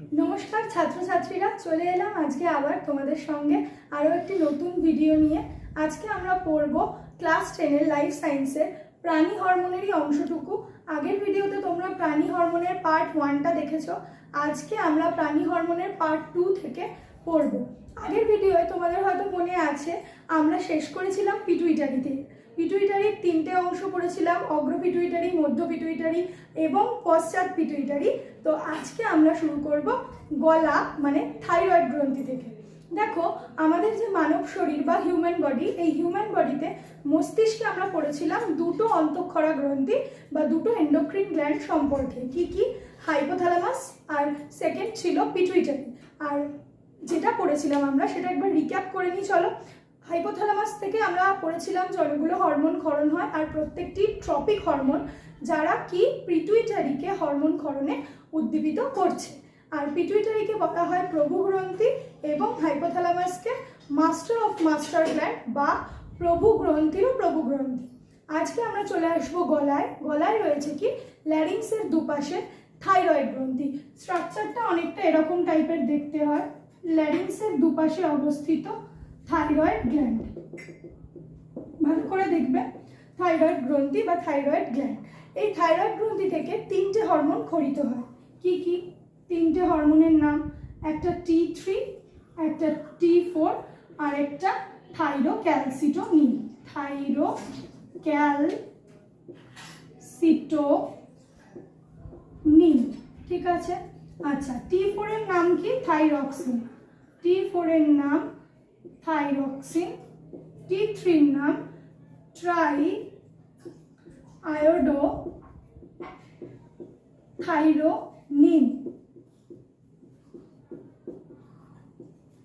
নমস্কার, ছাত্রছাত্রীরা, চলে এলাম আজকে আবার তোমাদের সঙ্গে আরও একটি নতুন ভিডিও নিয়ে। আজকে আমরা পড়ব ক্লাস টেনের লাইফ সায়েন্সের প্রাণী হরমোনেরই অংশটুকু। আগের ভিডিওতে তোমরা প্রাণী হরমোনের পার্ট ওয়ানটা দেখেছ। আজকে আমরা প্রাণী হরমোনের পার্ট টু থেকে পড়ব। আগের ভিডিওয়ে তোমাদের হয়তো মনে আছে, আমরা শেষ করেছিলাম পিটুইটারিতে পিটুইটারির তিনটে অংশ পড়েছিলাম অগ্র পিটুইটারি মধ্য পিটুইটারি এবং পশ্চাৎ পিটুইটারি তো আজকে আমরা শুরু করব গলা মানে থাইরয়েড গ্রন্থি থেকে। দেখো, আমাদের যে মানব শরীর বা হিউম্যান বডি এই হিউম্যান বডিতে মস্তিষ্কে আমরা পড়েছিলাম দুটো অন্তঃক্ষরা গ্রন্থি বা দুটো এন্ডোক্রিন গ্ল্যান্ড সম্পর্কে। কি কি? হাইপোথ্যালামাস আর সেকেন্ড ছিল পিটুইটারি আর যেটা পড়েছিলাম আমরা, সেটা একবার রিক্যাপ করে নিই, চলো। হাইপোথ্যালামাস থেকে আমরা পড়েছিলাম যে অনেকগুলো হরমোন ক্ষরণ হয় আর প্রত্যেকটি ট্রপিক হরমোন যারা কি পিটুইটারিকে হরমোন ক্ষরণে উদ্দীপিত করছে। আর পিটুইটারিকে বলা হয় প্রভু গ্রন্থি এবং হাইপোথ্যালামাসকে মাস্টার অফ মাস্টার গ্ল্যান্ড বা প্রভু গ্রন্থিরও প্রভু গ্রন্থি। আজকে আমরা চলে আসব গলায়। গলায় রয়েছে কি ল্যারিংসের দুপাশে থাইরয়েড গ্রন্থি। স্ট্রাকচারটা অনেকটা এরকম টাইপের দেখতে হয়। ল্যারিংসের দুপাশে অবস্থিত থাইরয়েড গ্ল্যান্ড। ভালো করে দেখবে, থাইরয়েড গ্রন্থি বা থাইরয়েড গ্ল্যান্ড। এই থাইরয়েড গ্রন্থি থেকে তিনটে হরমোন খরিত হয়। কি কি? তিনটে হরমোনের নাম, একটা টি থ্রি একটা টি ফোর আর একটা থাইরো ক্যালসিটোনিন থাইরো ক্যালসিটো নিন ঠিক আছে? আচ্ছা টি ফোরের নাম কি? থাইরক্সিন। টি ফোরের নাম থাইরক্সিন টি থ্রির নাম ট্রাই আয়োডো থাইরোনিন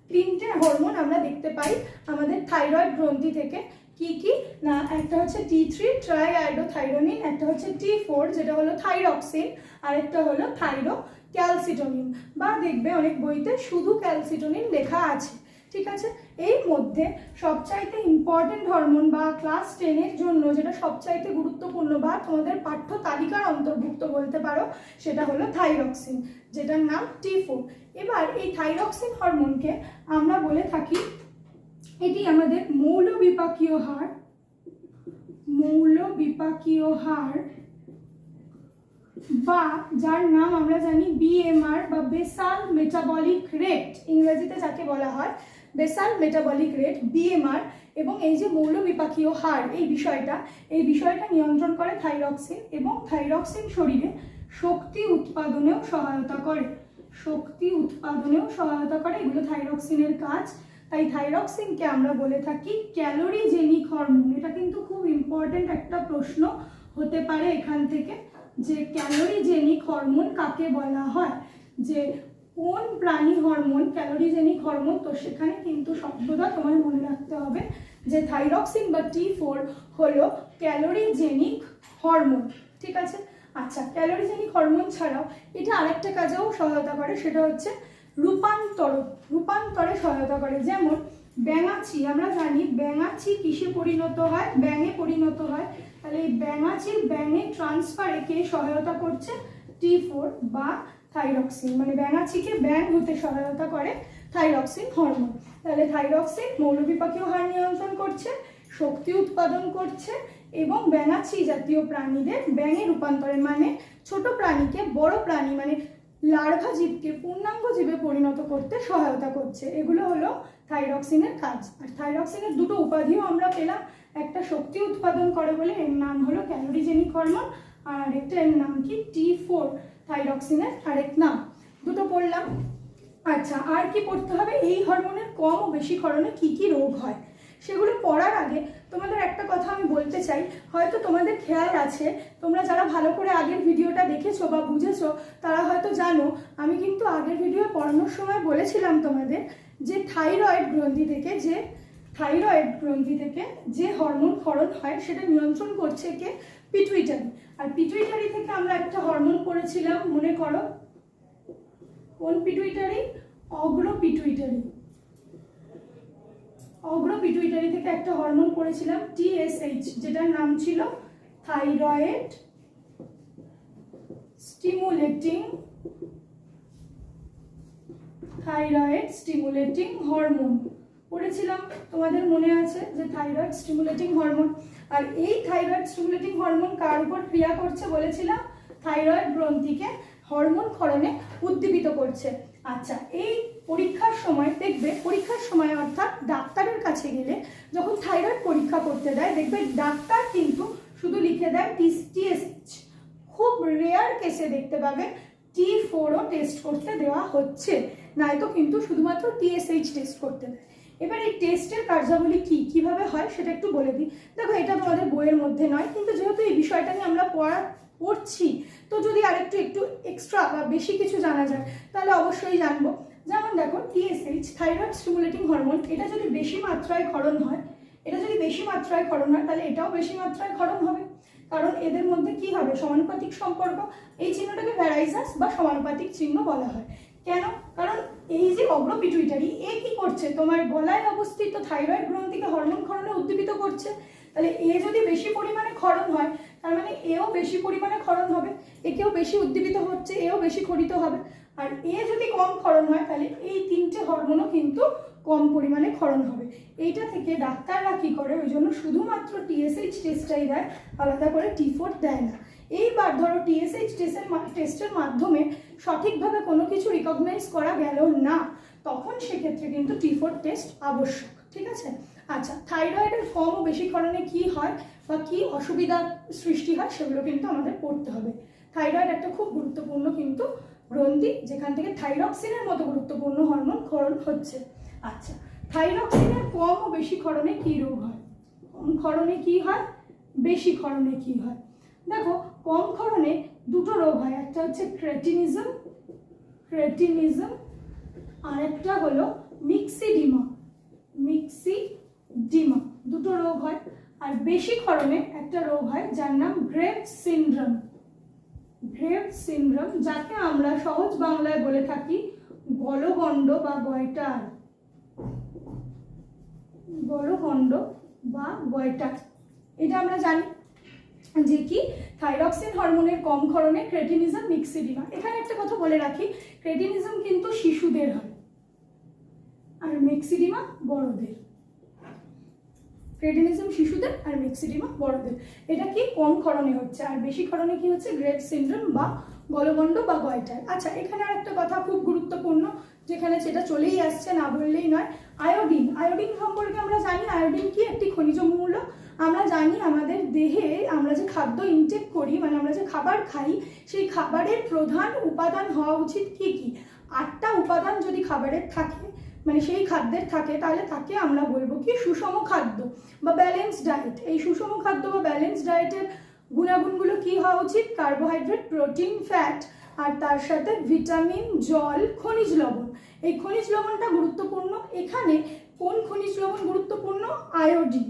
তিনটে হরমোন আমরা দেখতে পাই আমাদের থাইরয়েড গ্রন্থি থেকে। কি কি? না, একটা হচ্ছে টি থ্রি ট্রাই আয়োডোথাইরোনিন একটা হচ্ছে টি ফোর যেটা হলো থাইরক্সিন আর একটা হলো থাইরো ক্যালসিটোনিন বা দেখবে অনেক বইতে শুধু ক্যালসিটোনিন লেখা আছে, ঠিক আছে? এই মধ্যে সবচাইতে ইম্পর্টেন্ট হরমোন বা ক্লাস টেনের জন্য যেটা সবচাইতে গুরুত্বপূর্ণ বা তোমাদের পাঠ্য তালিকার অন্তর্ভুক্ত বলতে পারো, সেটা হলো থাইরক্সিন যেটার নাম টি ফোর এবার এই থাইরক্সিন হরমোনকে আমরা বলে থাকি, এটি আমাদের মৌল বিপাকীয় হার মৌল বিপাকীয় হার বা যার নাম আমরা জানি বিএমআর বা বেসাল মেটাবলিক রেট ইংরেজিতে যাকে বলা হয় বেসাল মেটাবলিক রেট বিএমআর এবং এই যে মৌল বিপাকীয় হার, এই বিষয়টা এই বিষয়টা নিয়ন্ত্রণ করে থাইরক্সিন এবং থাইরক্সিন শরীরে শক্তি উৎপাদনেও সহায়তা করে। শক্তি উৎপাদনেও সহায়তা করে, এগুলো থাইরক্সিনের কাজ। তাই থাইরক্সিনকে আমরা বলে থাকি ক্যালোরি ক্যালোরিজেনিক হরমোন এটা কিন্তু খুব ইম্পর্টেন্ট একটা প্রশ্ন হতে পারে এখান থেকে যে ক্যালোরি ক্যালোরিজেনিক হরমোন কাকে বলা হয়? যে কোন প্রাণী হরমোন ক্যালোরিজেনিক হরমোন, তো সেখানে কিন্তু শব্দটা তোমায় মনে রাখতে হবে যে থাইরক্সিন বা টি ফোর হলো ক্যালোরিজেনিক হরমোন, ঠিক আছে? আচ্ছা ক্যালোরিজেনিক হরমোন ছাড়াও এটা আরেকটা কাজেও সহায়তা করে, সেটা হচ্ছে রূপান্তর, রূপান্তরে সহায়তা করে। যেমন ব্যাঙাচি, আমরা জানি ব্যাঙাচি কিসে পরিণত হয়? ব্যাঙে পরিণত হয়। তাহলে এই ব্যাঙাচির ব্যাঙে ট্রান্সফারে কে সহায়তা করছে? টি ফোর বা থাইরক্সিন মানে ব্যাঙাচিকে ব্যাং হতে সহায়তা করে থাইরক্সিন হরমোন তাহলে থাইরক্সিন মৌলবিপাকীয় হার নিয়ন্ত্রণ করছে, শক্তি উৎপাদন করছে এবং ব্যাঙাচি জাতীয় প্রাণীদের ব্যাঙে রূপান্তরে মানে ছোট প্রাণীকে বড় প্রাণী মানে লার্ভা জীবকে পূর্ণাঙ্গ জীবে পরিণত করতে সহায়তা করছে। এগুলো হলো থাইরক্সিনের কাজ। আর থাইরক্সিনের দুটো উপাধিও আমরা পেলাম। একটা শক্তি উৎপাদন করে বলে এর নাম হলো ক্যালোরিজেনিক হরমোন আর আরেকটা এর নাম কি? টি ফোর থাইরক্সিনের আরেক নাম। দুটো পড়লাম। আচ্ছা আর কি পড়তে হবে? এই হরমোনের কম ও বেশি ক্ষরণে কি কি রোগ হয়? সেগুলো পড়ার আগে তোমাদের একটা কথা আমি বলতে চাই। হয়তো তোমাদের খেয়াল আছে, তোমরা যারা ভালো করে আগের ভিডিওটা দেখেছ বা বুঝেছ, তারা হয়তো জানো, আমি কিন্তু আগের ভিডিও পড়ানোর সময় বলেছিলাম তোমাদের যে থাইরয়েড গ্রন্থি থেকে যে, থাইরয়েড গ্রন্থি থেকে যে হরমোন ক্ষরণ হয়, সেটা নিয়ন্ত্রণ করছে কে? পিটুইটারি আর পিটুইটারি থেকে আমরা একটা হরমোন করেছিলাম, মনে করো। কোন পিটুইটারি অগ্র পিটুইটারি অগ্র পিটুইটারি থেকে একটা হরমোন করেছিলাম টিএসএইচ যেটার নাম ছিল thyroid stimulating thyroid stimulating hormone পড়েছিলাম, তোমাদের মনে আছে যে থাইরয়েড স্টিমুলেটিং হরমোন আর এই থাইরয়েড স্টিমুলেটিং হরমোন কার উপর ক্রিয়া করছে বলেছিলাম? থাইরয়েড গ্রন্থিকে হরমোন ক্ষরণে উদ্দীপিত করছে। আচ্ছা এই পরীক্ষার সময় দেখবে, পরীক্ষার সময় অর্থাৎ ডাক্তারের কাছে গেলে যখন থাইরয়েড পরীক্ষা করতে দেয়, দেখবে ডাক্তার কিন্তু শুধু লিখে দেয় টিএসএইচ খুব রেয়ার কেসে দেখতে পাবে টি ফোরও টেস্ট করতে দেওয়া হচ্ছে। নয়তো কিন্তু শুধুমাত্র টিএসএইচ টেস্ট করতে দেয়। এবার এই টেস্টের কার্যাবলী কি, কীভাবে হয় সেটা একটু বলে দিই। দেখো, এটা তোমাদের বইয়ের মধ্যে নয়, কিন্তু যেহেতু এই বিষয়টা নিয়ে আমরা পড়া, পড়ছি, তো যদি আরেকটু, একটু এক্সট্রা বা বেশি কিছু জানা যায়, তাহলে অবশ্যই জানব। যেমন দেখো টিএসএইচ থাইরয়েড স্টিমুলেটিং হরমোন এটা যদি বেশি মাত্রায় ক্ষরণ হয়, এটা যদি বেশি মাত্রায় ক্ষরণ হয়, তাহলে এটাও বেশি মাত্রায় ক্ষরণ হবে। কারণ এদের মধ্যে কি হবে? সমানুপাতিক সম্পর্ক, এই চিহ্নটাকে ভ্যারাইজাস বা সমানুপাতিক চিহ্ন বলা হয়। কেন? কারণ এই যে অগ্র পিটুইটারি এ কি করছে? তোমার গলায় অবস্থিত থাইরয়েড গ্রন্থিকে হরমোন ক্ষরণে উদ্দীপিত করছে। তাহলে এ যদি বেশি পরিমাণে ক্ষরণ হয়, তার মানে এও বেশি পরিমাণে ক্ষরণ হবে, একেও বেশি উদ্দীপিত হচ্ছে, এও বেশি ক্ষরিত হবে। আর এ যদি কম ক্ষরণ হয়, তাহলে এই তিনটে হরমোনও কিন্তু কম পরিমাণে ক্ষরণ হবে। এইটা থেকে ডাক্তাররা কী করে? ওই জন্য শুধুমাত্র টিএসএইচ টেস্টটাই দেয়, আলাদা করে টি ফোর দেয় না। এইবার ধরো টিএসএইচ টেস্টের টেস্টের মাধ্যমে সঠিকভাবে কোনো কিছু রিকগনাইজ করা গেল না, তখন সেক্ষেত্রে কিন্তু টি ফোর টেস্ট আবশ্যক, ঠিক আছে? আচ্ছা থাইরয়েডের কম ও বেশি ক্ষরণে কি হয় বা কি অসুবিধা সৃষ্টি হয় সেগুলো কিন্তু আমাদের পড়তে হবে। থাইরয়েড একটা খুব গুরুত্বপূর্ণ কিন্তু গ্রন্থি, যেখান থেকে থাইরক্সিনের মতো গুরুত্বপূর্ণ হরমোন ক্ষরণ হচ্ছে। আচ্ছা থাইরক্সিনের কম ও বেশি ক্ষরণে কি রোগ হয়? কম ক্ষরণে কি হয়? বেশি ক্ষরণে কি হয়? দেখো, কম ক্ষরণে দুটো রোগ হয়, একটা হচ্ছে ক্রেটিনিজম ক্রেটিনিজম আর একটা হলো মিক্সিডিমা মিক্সিডিমা, দুটো রোগ হয়। আর বেশি ক্ষরণে একটা রোগ হয়, যার নাম গ্রেভ সিনড্রোম। গ্রেভ সিনড্রোম, যাকে আমরা সহজ বাংলায় বলে থাকি গলগণ্ড বা গয়টার। গলগণ্ড বা গয়টার এটা আমরা জানি। যে কি? থাইরক্সিন হরমোনের কম ক্ষরণে ক্রেটিনিজম মিক্সিডিমা এখানে একটা কথা বলে রাখি ক্রেটিনিজম কিন্তু শিশুদের হয় আর মিক্সিডিমা বড়দের। ক্রেটিনিজম শিশুদের আর মিক্সিডিমা বড়দের। এটা কি? কম ক্ষরণে হচ্ছে। আর বেশি ক্ষরণে কি হচ্ছে? গ্রেট সিন্ড্রোম বা গলগণ্ড বা গয়টার আচ্ছা এখানে আর একটা কথা খুব গুরুত্বপূর্ণ। যেখানে সেটা চলেই আসছে, না বললেই নয়। আয়োডিন আয়োডিন সম্পর্কে আমরা জানি আয়োডিন কি একটি খনিজ মূল্য আমরা জানি আমাদের দেহে আমরা যে খাদ্য ইনটেক করি মানে আমরা যে খাবার খাই, সেই খাবারের প্রধান উপাদান হওয়া উচিত কি কি? আটটা উপাদান যদি খাবারের থাকে মানে সেই খাদ্যের থাকে, তাহলে তাকে আমরা বলব কি সুষম খাদ্য বা ব্যালেন্স ডায়েট এই সুষম খাদ্য বা ব্যালেন্স ডায়েটের গুণাগুণগুলো কি হওয়া উচিত? কার্বোহাইড্রেট প্রোটিন ফ্যাট আর তার সাথে ভিটামিন, জল, খনিজ লবণ। এই খনিজ লবণটা গুরুত্বপূর্ণ। এখানে কোন খনিজ লবণ গুরুত্বপূর্ণ? আয়োডিন।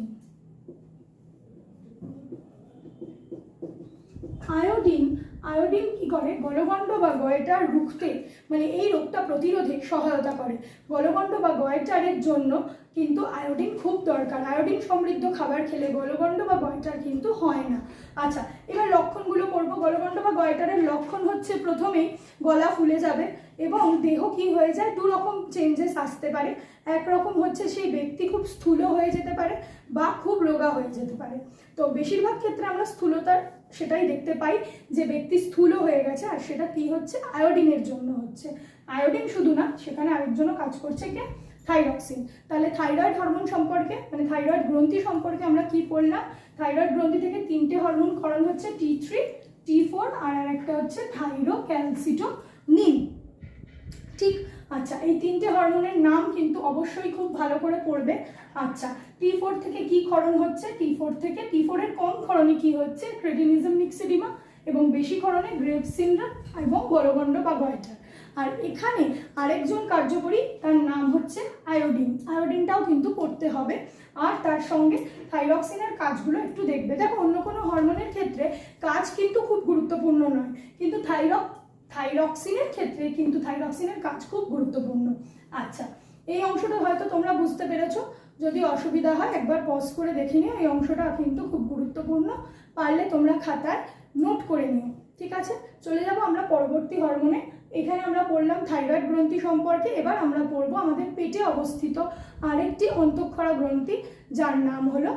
আয়োডিন আয়োডিন কি করে? গলগণ্ড বা গয়টার রুখতে মানে এই রোগটা প্রতিরোধে সহায়তা করে। গলগণ্ড বা গয়টারের জন্য কিন্তু আয়োডিন খুব দরকার। আয়োডিন সমৃদ্ধ খাবার খেলে গলগণ্ড বা গয়টার কিন্তু হয় না। আচ্ছা এবার লক্ষণগুলো করব। গলগণ্ড বা গয়টারের লক্ষণ হচ্ছে প্রথমেই গলা ফুলে যাবে এবং দেহ কি হয়ে যায়? দু রকম চেঞ্জেস আসতে পারে। একরকম হচ্ছে সেই ব্যক্তি খুব স্থূল হয়ে যেতে পারে বা খুব রোগা হয়ে যেতে পারে। তো বেশিরভাগ ক্ষেত্রে আমরা স্থূলতার সেটাই দেখতে পাই যে ব্যক্তি স্থূল হয়ে গেছে আর সেটা কি হচ্ছে? আয়োডিনের জন্য হচ্ছে। আয়োডিন শুধু না, সেখানে আরেকজনও কাজ করছে কে? থাইরক্সিন তাহলে থাইরয়েড হরমোন সম্পর্কে মানে থাইরয়েড গ্রন্থি সম্পর্কে আমরা কি পড়লাম? থাইরয়েড গ্রন্থি থেকে তিনটে হরমোন ক্ষরণ হচ্ছে টি থ্রি টি ফোর আর একটা হচ্ছে থাইরো ক্যালসিটো ক্যালসিটোনিন ঠিক? আচ্ছা এই তিনটে হরমোনের নাম কিন্তু অবশ্যই খুব ভালো করে পড়বে। আচ্ছা টি ফোর থেকে কি ক্ষরণ হচ্ছে? টি ফোর থেকে টি ফোরের কম ক্ষরণে কি হচ্ছে? ক্রেডিনিজম মিক্সিডিমা এবং বেশি ক্ষরণে গ্রেভ সিন্ড্রোম এবং গলগণ্ড বা গয়টার আর এখানে আরেকজন কার্যকরী, তার নাম হচ্ছে আয়োডিন। আয়োডিনটাও কিন্তু করতে হবে। আর তার সঙ্গে থাইরক্সিনের কাজগুলো একটু দেখবে। দেখো, অন্য কোনো হরমোনের ক্ষেত্রে কাজ কিন্তু খুব গুরুত্বপূর্ণ নয়। কিন্তু থাইরক থাইরক্সিনের ক্ষেত্রে কিন্তু থাইরক্সিনের কাজ খুব গুরুত্বপূর্ণ। আচ্ছা এই অংশটা হয়তো তোমরা বুঝতে পেরেছ। যদি অসুবিধা হয়, একবার পজ করে দেখে নিও। এই অংশটা কিন্তু খুব গুরুত্বপূর্ণ। পারলে তোমরা খাতায় নোট করে নিও ঠিক আছে? চলে যাব আমরা পরবর্তী হরমোনে এখানে আমরা পড়লাম থাইরয়েড গ্রন্থি সম্পর্কে, এবার আমরা পড়ব আমাদের পেটে অবস্থিত আরেকটি অন্তঃক্ষরা গ্রন্থি, যার নাম হলো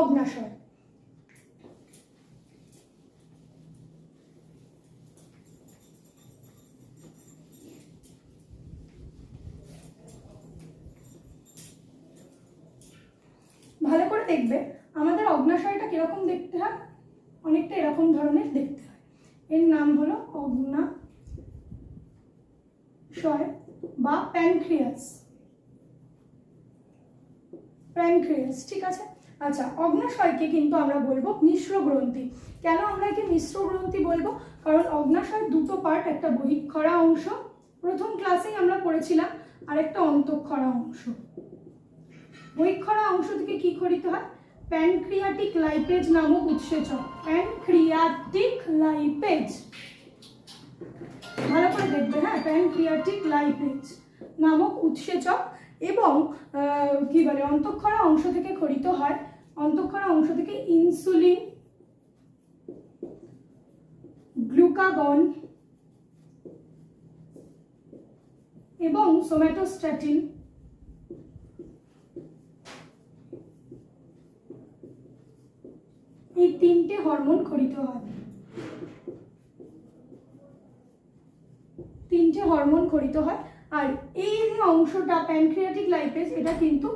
অগ্নাশয়। ভালো করে দেখবে, আমাদের অগ্নাশয়টা কীরকম দেখতে হয়? অনেকটা এরকম ধরনের দেখতে হয়। এর নাম হলো অগ্নাশয় বা প্যানক্রিয়াস। প্যানক্রিয়াস, ঠিক আছে? আচ্ছা অগ্নাশয়কে কিন্তু আমরা বলব মিশ্র গ্রন্থি। কেন আমরা একে মিশ্র গ্রন্থি বলব? কারণ অগ্নাশয় দুটো পার্ট একটা বহিক্ষরা অংশ, প্রথম ক্লাসেই আমরা পড়েছিলাম আর একটা অন্তঃক্ষরা অংশ। বহিক্ষরা অংশ থেকে কি খরিত হয়? প্যানক্রিয়াটিক লাইপেজ নামক উৎসেচক। প্যানক্রিয়াটিক লাইপেজ ভালো করে দেখবে হ্যাঁ? প্যানক্রিয়াটিক লাইপেজ নামক উৎসেচক এবং কি বলে, অন্তঃক্ষরা অংশ থেকে খরিত হয়। অন্তঃক্ষরা অংশ থেকে ইনসুলিন, গ্লুকাগন এবং সোম্যাটোস্ট্যাটিন। এই তিনটে হরমোন গঠিত হয়। তিনটে হরমোন গঠিত হয়। আর এই যে অংশটা প্যানক্রিয়াটিক লাইপেজ এটা কিন্তু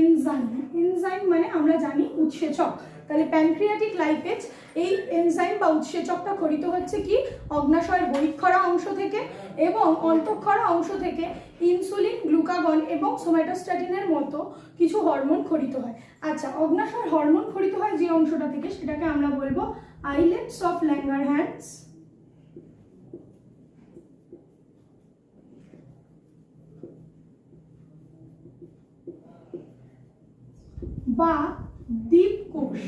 এনজাইম এনজাইম মানে আমরা জানি উৎসেচক। তাহলে প্যানক্রিয়াটিক লাইপেজ এই এনজাইম বা উৎসেচকটা খরিত হচ্ছে কি? অগ্নাশয়ের বহিক্ষরা অংশ থেকে এবং অন্তঃক্ষরা অংশ থেকে ইনসুলিন গ্লুকাগন এবং সোম্যাটোস্ট্যাটিনের মতো কিছু হরমোন খরিত হয়। আচ্ছা অগ্নাশয়ের হরমোন খরিত হয় যে অংশটা থেকে সেটাকে আমরা বলব আইলেটস অফ ল্যাঙ্গার হ্যান্ডস বা দ্বীপ কোষ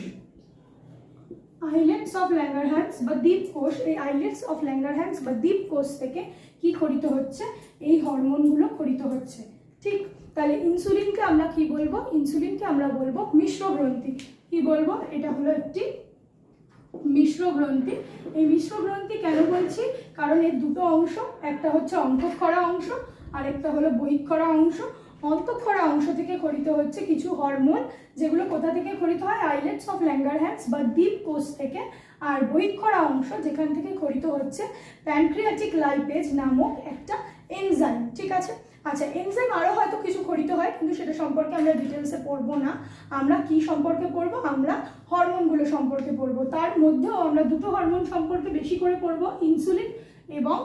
আইলেটস অফ ল্যাঙ্গারহ্যান্স বা দ্বীপ কোষ, এই আইলেটস অফ ল্যাঙ্গারহ্যান্স বা দ্বীপ কোষ থেকে কি খরিত হচ্ছে? এই হরমোনগুলো খরিত হচ্ছে। ঠিক? তাহলে ইনসুলিনকে আমরা কি বলব? ইনসুলিনকে আমরা বলব মিশ্র গ্রন্থি। কি বলব? এটা হলো একটি মিশ্র গ্রন্থি। এই মিশ্র গ্রন্থি কেন বলছি? কারণ এর দুটো অংশ, একটা হচ্ছে অন্তঃক্ষরা অংশ আর একটা হলো বহিক্ষরা অংশ। অন্তঃক্ষরা অংশ থেকে খরিত হচ্ছে কিছু হরমোন, যেগুলো কোথা থেকে খরিত হয়? আইলেটস অফ ল্যাঙ্গারহ্যান্স বা দ্বীপ কোষ থেকে। আর বহিক্ষরা অংশ যেখান থেকে খরিত হচ্ছে প্যানক্রিয়াটিক লাইপেজ নামক একটা এনজাইম, ঠিক আছে? আচ্ছা এনজাইম আরও হয়তো কিছু খরিত হয়, কিন্তু সেটা সম্পর্কে আমরা ডিটেলসে পড়ব না। আমরা কি সম্পর্কে পড়ব? আমরা হরমোনগুলো সম্পর্কে পড়ব। তার মধ্যেও আমরা দুটো হরমোন সম্পর্কে বেশি করে পড়ব, ইনসুলিন এবং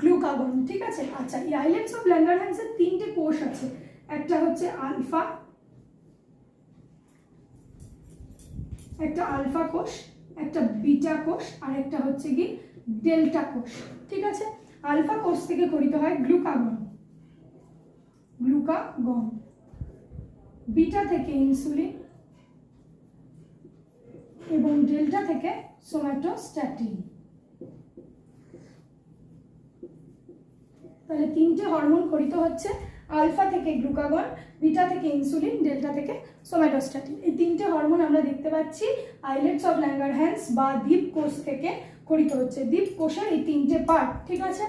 গ্লুকাগন, ঠিক আছে? আচ্ছা এই আইলেটস অফ ল্যাঙ্গারহ্যান্সের তিনটে কোষ আছে। একটা হচ্ছে আলফা, একটা আলফা কোষ, একটা বিটা কোষ, আর একটা হচ্ছে কি ডেল্টা কোষ, ঠিক আছে? আলফা কোষ থেকে খরিত হয় গ্লুকাগন গ্লুকাগন বিটা থেকে ইনসুলিন এবং ডেল্টা থেকে সোম্যাটোস্ট্যাটিন তাহলে তিনটে হরমোন খরিত হচ্ছে আলফা থেকে গ্লুকাগন, বিটা থেকে ইনসুলিন, ডেল্টা থেকে সোম্যাটোস্ট্যাটিন এই তিনটে হরমোন আমরা দেখতে পাচ্ছি আইলেটস অফ ল্যাঙ্গার হ্যান্ডস বা দ্বীপ কোষ থেকে খরিত হচ্ছে। দ্বীপ কোষের এই তিনটে পার্ট ঠিক আছে?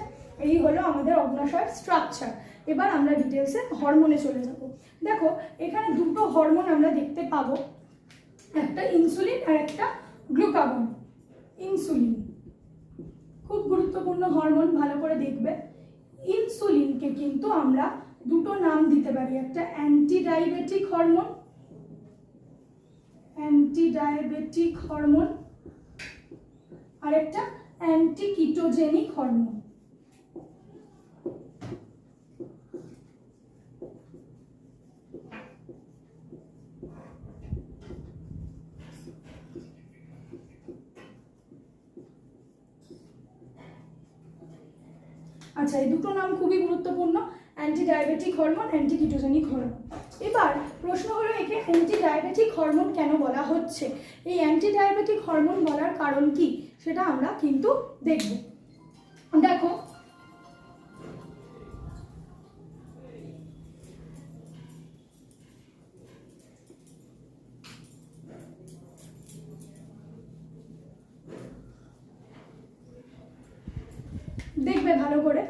এই হলো আমাদের অগ্নাশয়ের স্ট্রাকচার এবার আমরা ডিটেলসে হরমোনে চলে যাব। দেখো, এখানে দুটো হরমোন আমরা দেখতে পাবো। একটা ইনসুলিন আর একটা গ্লুকাগন। ইনসুলিন। খুব গুরুত্বপূর্ণ হরমোন, ভালো করে দেখবে। ইনসুলিনকে কিন্তু আমরা দুটো নাম দিতে পারি, একটা anti diabetic hormone anti diabetic hormone আর একটা অ্যান্টি কিটোজেনিক হরমোন আচ্ছা এই দুটো নাম খুবই গুরুত্বপূর্ণ। Anti diabetic hormone anti ketogenic hormone এবার প্রশ্ন হলো একে অ্যান্টি ডায়াবেটিক হরমোন কেন বলা হচ্ছে? এই অ্যান্টি ডায়াবেটিক হরমোন বলার কারণ কি? সেটা আমরা কিন্তু দেখব। দেখো, দেখবে ভালো করে।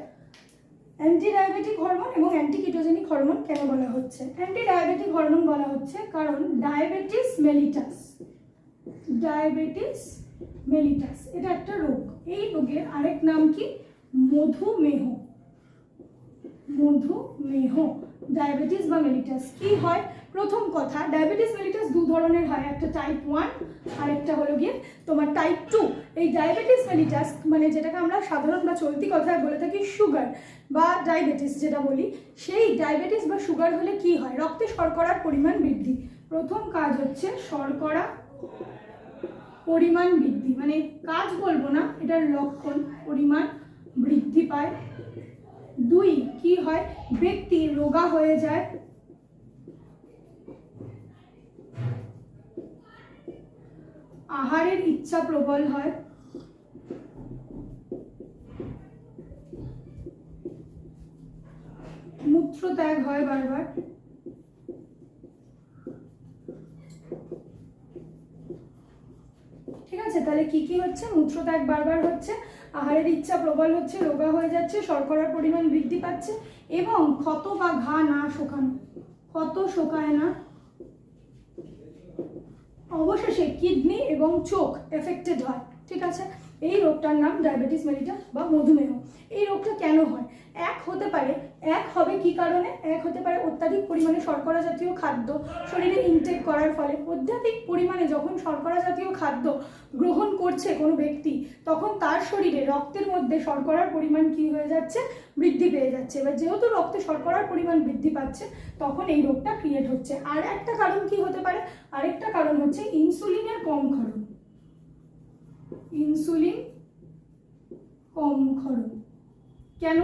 কিটোজেনিক হরমোন কেন বলা হচ্ছে? অ্যান্টি ডায়াবেটিক হরমোন বলা হচ্ছে কারণ ডায়াবেটিস মেলিটাস ডায়াবেটিস মেলিটাস এটা একটা রোগ। এই রোগের আরেক নাম কি? মধুমেহ। মধুমেহ। ডায়াবেটিস বা মেলিটাস কি হয়? প্রথম কথা ডায়াবেটিস মেলিটাস দু ধরনের হয়, একটা টাইপ ওয়ান আর একটা হলো গিয়ে তোমার টাইপ টু এই ডায়াবেটিস মেলিটাস মানে যেটাকে আমরা সাধারণ বা চলতি কথায় বলে থাকি সুগার বা ডায়াবেটিস যেটা বলি, সেই ডায়াবেটিস বা সুগার হলে কি হয়? রক্তে শর্করার পরিমাণ বৃদ্ধি। প্রথম কাজ হচ্ছে শর্করা পরিমাণ বৃদ্ধি। মানে কাজ বলব না, এটার লক্ষণ, পরিমাণ বৃদ্ধি পায়। দুই, কি হয়? ব্যক্তি রোগা হয়ে যায় আহারের ইচ্ছা প্রবল হয়। মূত্র ত্যাগ হয় বারবার। ঠিক আছে, তাহলে কি কি হচ্ছে? মূত্রত্যাগ বারবার হচ্ছে, আহারের ইচ্ছা প্রবল হচ্ছে, রোগা হয়ে যাচ্ছে, শর্করার পরিমাণ বৃদ্ধি পাচ্ছে, এবং ক্ষত বা ঘা না শোকানো, ক্ষত শোকায় না। অবশেষে কিডনি এবং চোখ এফেক্টেড হয় ঠিক আছে? এই রোগটার নাম ডায়াবেটিস মেলিটাস বা মধুমেহ। এই রোগটা কেন হয়? এক হতে পারে, এক হবে কি কারণে? এক হতে পারে অত্যাধিক পরিমাণে শর্করা জাতীয় খাদ্য শরীরে ইনটেক করার ফলে। অত্যাধিক পরিমাণে যখন শর্করা জাতীয় খাদ্য গ্রহণ করছে কোনো ব্যক্তি, তখন তার শরীরে রক্তের মধ্যে শর্করার পরিমাণ কি হয়ে যাচ্ছে? বৃদ্ধি পেয়ে যাচ্ছে। এবার যেহেতু রক্তে শর্করার পরিমাণ বৃদ্ধি পাচ্ছে, তখন এই রোগটা ক্রিয়েট হচ্ছে। আর একটা কারণ কি হতে পারে? আরেকটা কারণ হচ্ছে ইনসুলিনের কম ক্ষরণ। ইনসুলিন কম ক্ষরণ। কেন?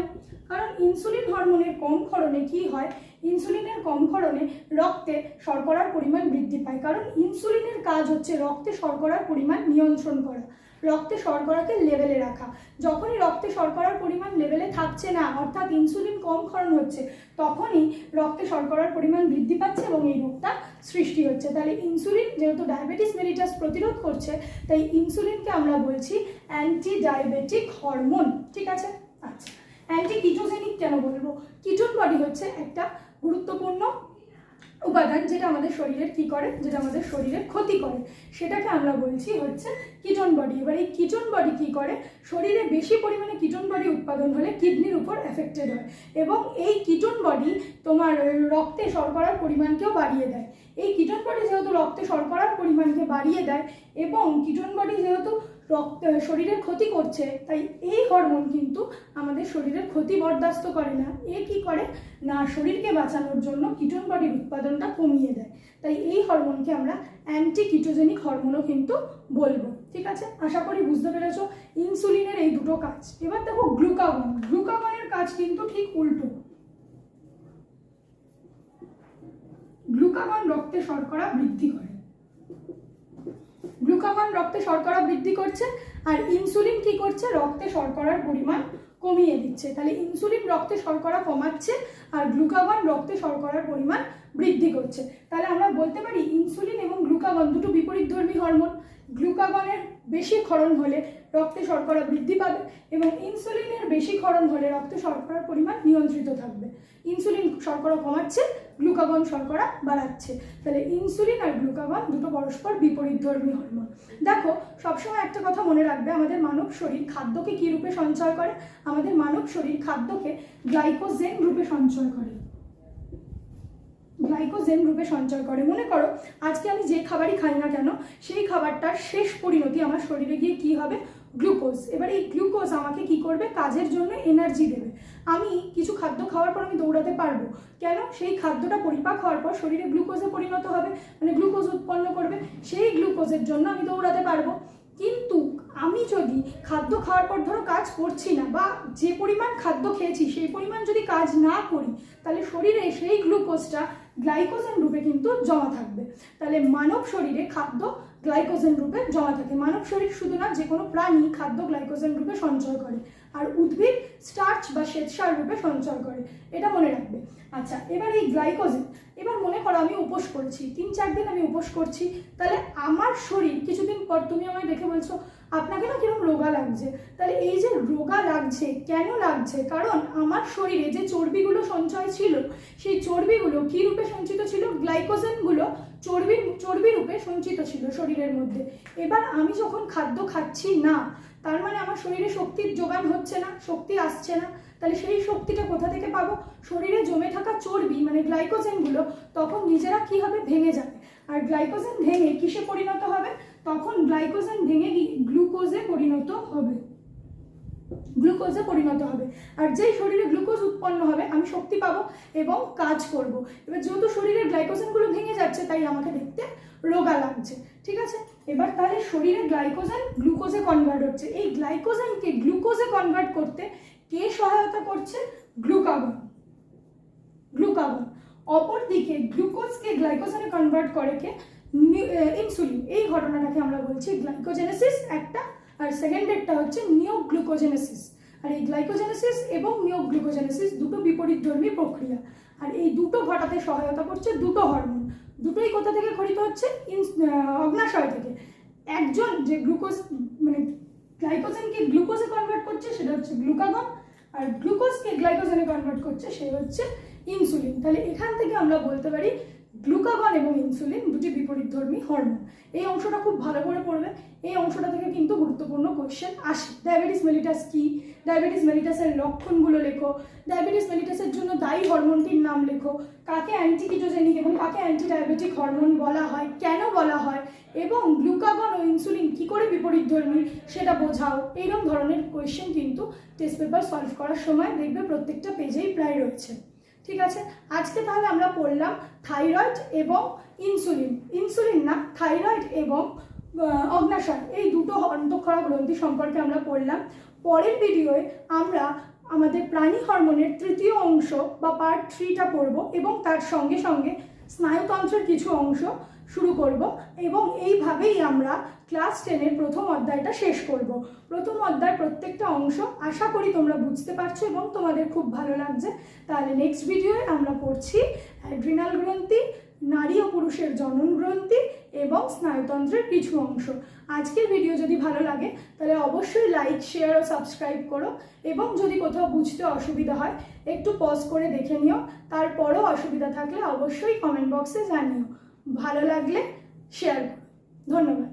কারণ ইনসুলিন হরমোনের কম ক্ষরণে কি হয়? ইনসুলিনের কম ক্ষরণে রক্তে শর্করার পরিমাণ বৃদ্ধি পায়। কারণ ইনসুলিনের কাজ হচ্ছে রক্তে শর্করার পরিমাণ নিয়ন্ত্রণ করা, রক্তে শর্করাকে লেভেলে রাখা। যখনই রক্তে শর্করার পরিমাণ লেভেলে থাকছে না, অর্থাৎ ইনসুলিন কম ক্ষরণ হচ্ছে, তখনই রক্তে শর্করার পরিমাণ বৃদ্ধি পাচ্ছে এবং এই রোগটা সৃষ্টি হচ্ছে। তাহলে ইনসুলিন যেহেতু ডায়াবেটিস মেলিটাস প্রতিরোধ করছে, তাই ইনসুলিনকে আমরা বলছি অ্যান্টি ডায়াবেটিক হরমোন ঠিক আছে? আচ্ছা অ্যান্টি কিটোজেনিক কেন বলব? কিটোন বডি হচ্ছে একটা গুরুত্বপূর্ণ উপাদান যেটা আমাদের শরীরের কি করে? যেটা আমাদের শরীরের ক্ষতি করে। সেটাকে আমরা বলছি হচ্ছে কিটোন বডি এবার এই কিটোন বডি কি করে? শরীরে বেশি পরিমাণে কিটোন বডি উৎপাদন হলে কিডনির উপর এফেক্টেড হয়। এবং এই কিটোন বডি তোমার রক্তে শর্করার পরিমাণকেও বাড়িয়ে দেয়। এই কিটোন বডি যেহেতু রক্তে শর্করার পরিমাণকে বাড়িয়ে দেয় এবং কিটোন বডি যেহেতু রক্ত, শরীরের ক্ষতি করছে, তাই এই হরমোন কিন্তু আমাদের শরীরের ক্ষতি বরদাস্ত করে না। এ কি করে? না, শরীরকে বাঁচানোর জন্য কিটোন বডির উৎপাদনটা কমিয়ে দেয়। তাই এই হরমোনকে আমরা অ্যান্টি কিটোজেনিক হরমোনও কিন্তু বলব। ঠিক আছে? আশা করি বুঝতে পেরেছ। ইনসুলিনের এই দুটো কাজ। এবার দেখো গ্লুকাগন গ্লুকাগনের কাজ কিন্তু ঠিক উল্টো। গ্লুকাগন রক্তে শর্করা বৃদ্ধি করে। গ্লুকাগন রক্তে শর্করা বৃদ্ধি করছে আর ইনসুলিন কি করছে? রক্তে শর্করার পরিমাণ কমিয়ে দিচ্ছে। তাহলে ইনসুলিন রক্তে শর্করা কমাচ্ছে আর গ্লুকাগন রক্তে শর্করার পরিমাণ বৃদ্ধি করছে। তাহলে আমরা বলতে পারি ইনসুলিন এবং গ্লুকাগন দুটো বিপরীতধর্মী হরমোন। গ্লুকাগনের বেশি ক্ষরণ হলে রক্তে শর্করা বৃদ্ধি পাবে এবং ইনসুলিনের বেশি ক্ষরণ হলে রক্তে শর্করার পরিমাণ নিয়ন্ত্রিত থাকবে। ইনসুলিন শর্করা কমাচ্ছে গ্লুকাগন শর্করা বাড়াচ্ছে। তাহলে ইনসুলিন আর গ্লুকাগন দুটো পরস্পর বিপরীত ধর্মী হরমোন। দেখো, সবসময় একটা কথা মনে রাখবে, আমাদের মানব শরীর খাদ্যকে কী রূপে সঞ্চয় করে? আমাদের মানব শরীর খাদ্যকে গ্লাইকোজেন রূপে সঞ্চয় করে। গ্লাইকোজেন রূপে সঞ্চয় করে। মনে করো, আজকে আমি যে খাবারই খাই না কেন, সেই খাবারটার শেষ পরিণতি আমার শরীরে গিয়ে কি হবে? গ্লুকোজ এবার এই গ্লুকোজ আমাকে কি করবে? কাজের জন্য এনার্জি দেবে। আমি কিছু খাদ্য খাওয়ার পর আমি দৌড়াতে পারব। কেন? সেই খাদ্যটা পরিপাক হওয়ার পর শরীরে গ্লুকোজে পরিণত হবে। মানে গ্লুকোজ উৎপন্ন করবে। সেই গ্লুকোজের জন্য আমি দৌড়াতে পারব। কিন্তু আমি যদি খাদ্য খাওয়ার পর ধরো কাজ করছি না, বা যে পরিমাণ খাদ্য খেয়েছি, সেই পরিমাণ যদি কাজ না করি, তাহলে শরীরে সেই গ্লুকোজটা গ্লাইকোজেন রূপে কিন্তু জমা থাকবে। তাহলে মানব শরীরে খাদ্য গ্লাইকোজেন রূপে জমা থাকে। মানব শরীর শুধু না, যে কোনো প্রাণী খাদ্য গ্লাইকোজেন রূপে সঞ্চয় করে। আর উদ্ভিদ স্টার্চ বা শ্বেতসার রূপে সঞ্চয় করে। এটা মনে রাখবে। আচ্ছা এবার এই গ্লাইকোজেন। এবার মনে করো আমি উপোস করছি। তিন চার দিন আমি উপোস করছি। তাহলে আমার শরীর, কিছুদিন পর তুমি আমায় দেখে বলছো আপনাকে না কীরকম রোগা লাগছে? তাহলে এই যে রোগা লাগছে, কেন লাগছে? কারণ আমার শরীরে যে চর্বিগুলো সঞ্চয় ছিল, সেই চর্বিগুলো কী রূপে সঞ্চিত ছিল? গ্লাইকোজেনগুলো চর্বির চর্বি রূপে সঞ্চিত ছিল শরীরের মধ্যে। এবার আমি যখন খাদ্য খাচ্ছি না, তার মানে আমার শরীরে শক্তির যোগান হচ্ছে না, শক্তি আসছে না, তাহলে সেই শক্তিটা কোথা থেকে পাবো? শরীরে জমে থাকা চর্বি মানে গ্লাইকোজেনগুলো তখন নিজেরা কি হবে? ভেঙে যাবে। আর গ্লাইকোজেন ভেঙে কিসে পরিণত হবে? তখন গ্লাইকোজেন ভেঙে গিয়ে গ্লুকোজে পরিণত হবে। গ্লুকোজে পরিণত হবে। আর যেই শরীরে গ্লুকোজ উৎপন্ন হবে, আমি শক্তি পাবো এবং কাজ করব। এবার যেহেতু শরীরের গ্লাইকোজেনগুলো ভেঙে যাচ্ছে, তাই আমাকে দেখতে রোগা লাগছে। ঠিক আছে? এবার তাহলে শরীরে গ্লাইকোজেন গ্লুকোজে কনভার্ট হচ্ছে। এই গ্লাইকোজেনকে গ্লুকোজে কনভার্ট করতে কে সহায়তা করছে? গ্লুকাগন। গ্লুকাগন। অপরদিকে গ্লুকোজকে গ্লাইকোজেনে কনভার্ট করে কে? ইনসুলিন এই ঘটনাটাকে আমরা বলছি গ্লাইকোজেনেসিস একটা, আর সেকেন্ডেরটা হচ্ছে নিওগ্লুকোজেনেসিস আর এই গ্লাইকোজেনেসিস এবং নিওগ্লুকোজেনেসিস দুটো বিপরীতধর্মী প্রক্রিয়া। আর এই দুটো ঘটাতে সহায়তা করছে দুটো হরমোন দুটোই কোথা থেকে খরিত হচ্ছে? অগ্নাশয় থেকে। একজন যে গ্লুকোজ মানে গ্লাইকোজেনকে গ্লুকোজে কনভার্ট করছে, সেটা হচ্ছে গ্লুকাগন আর গ্লুকোজকে গ্লাইকোজেনে কনভার্ট করছে, সে হচ্ছে ইনসুলিন তাহলে এখান থেকে আমরা বলতে পারি গ্লুকাগন এবং ইনসুলিন দুটি বিপরীতধর্মী হরমোন। এই অংশটা খুব ভালো করে পড়বে। এই অংশটা থেকে কিন্তু গুরুত্বপূর্ণ কোয়েশ্চেন আসে। ডায়াবেটিস মেলিটাস কি? ডায়াবেটিস মেলিটাসের লক্ষণগুলো লেখো। ডায়াবেটিস মেলিটাসের জন্য দায়ী হরমোনটির নাম লেখো। কাকে অ্যান্টিকিটোজেনিক এবং কাকে অ্যান্টি ডায়াবেটিক হরমোন বলা হয়, কেন বলা হয়, এবং গ্লুকাগন ও ইনসুলিন কি করে বিপরীতধর্মী সেটা বোঝাও। এইরকম ধরনের কোয়েশ্চেন কিন্তু টেস্ট পেপার সলভ করার সময় দেখবে প্রত্যেকটা পেজেই প্রায় রয়েছে। ঠিক আছে? আজকে তাহলে আমরা পড়লাম থাইরয়েড এবং ইনসুলিন। ইনসুলিন না, থাইরয়েড এবং অগ্নাশয়। এই দুটো অন্তঃক্ষরা গ্রন্থি সম্পর্কে আমরা পড়লাম। পরের ভিডিওয়ে আমরা আমাদের প্রাণী হরমোনের তৃতীয় অংশ বা পার্ট থ্রিটা পড়ব এবং তার সঙ্গে সঙ্গে স্নায়ুতন্ত্রের কিছু অংশ শুরু করব এবং এইভাবেই আমরা ক্লাস টেনের প্রথম অধ্যায়টা শেষ করব। প্রথম অধ্যায় প্রত্যেকটা অংশ আশা করি তোমরা বুঝতে পারছ এবং তোমাদের খুব ভালো লাগছে। তাহলে নেক্সট ভিডিওয়ে আমরা পড়ছি অ্যাড্রিনাল গ্রন্থি, নারী ও পুরুষের জনন গ্রন্থি এবং স্নায়ুতন্ত্রের কিছু অংশ। আজকের ভিডিও যদি ভালো লাগে, তাহলে অবশ্যই লাইক শেয়ার ও সাবস্ক্রাইব করো এবং যদি কোথাও বুঝতে অসুবিধা হয়, একটু পজ করে দেখে নিও। তারপরও অসুবিধা থাকলে অবশ্যই কমেন্ট বক্সে জানিও। ভালো লাগলে শেয়ার ধন্যবাদ।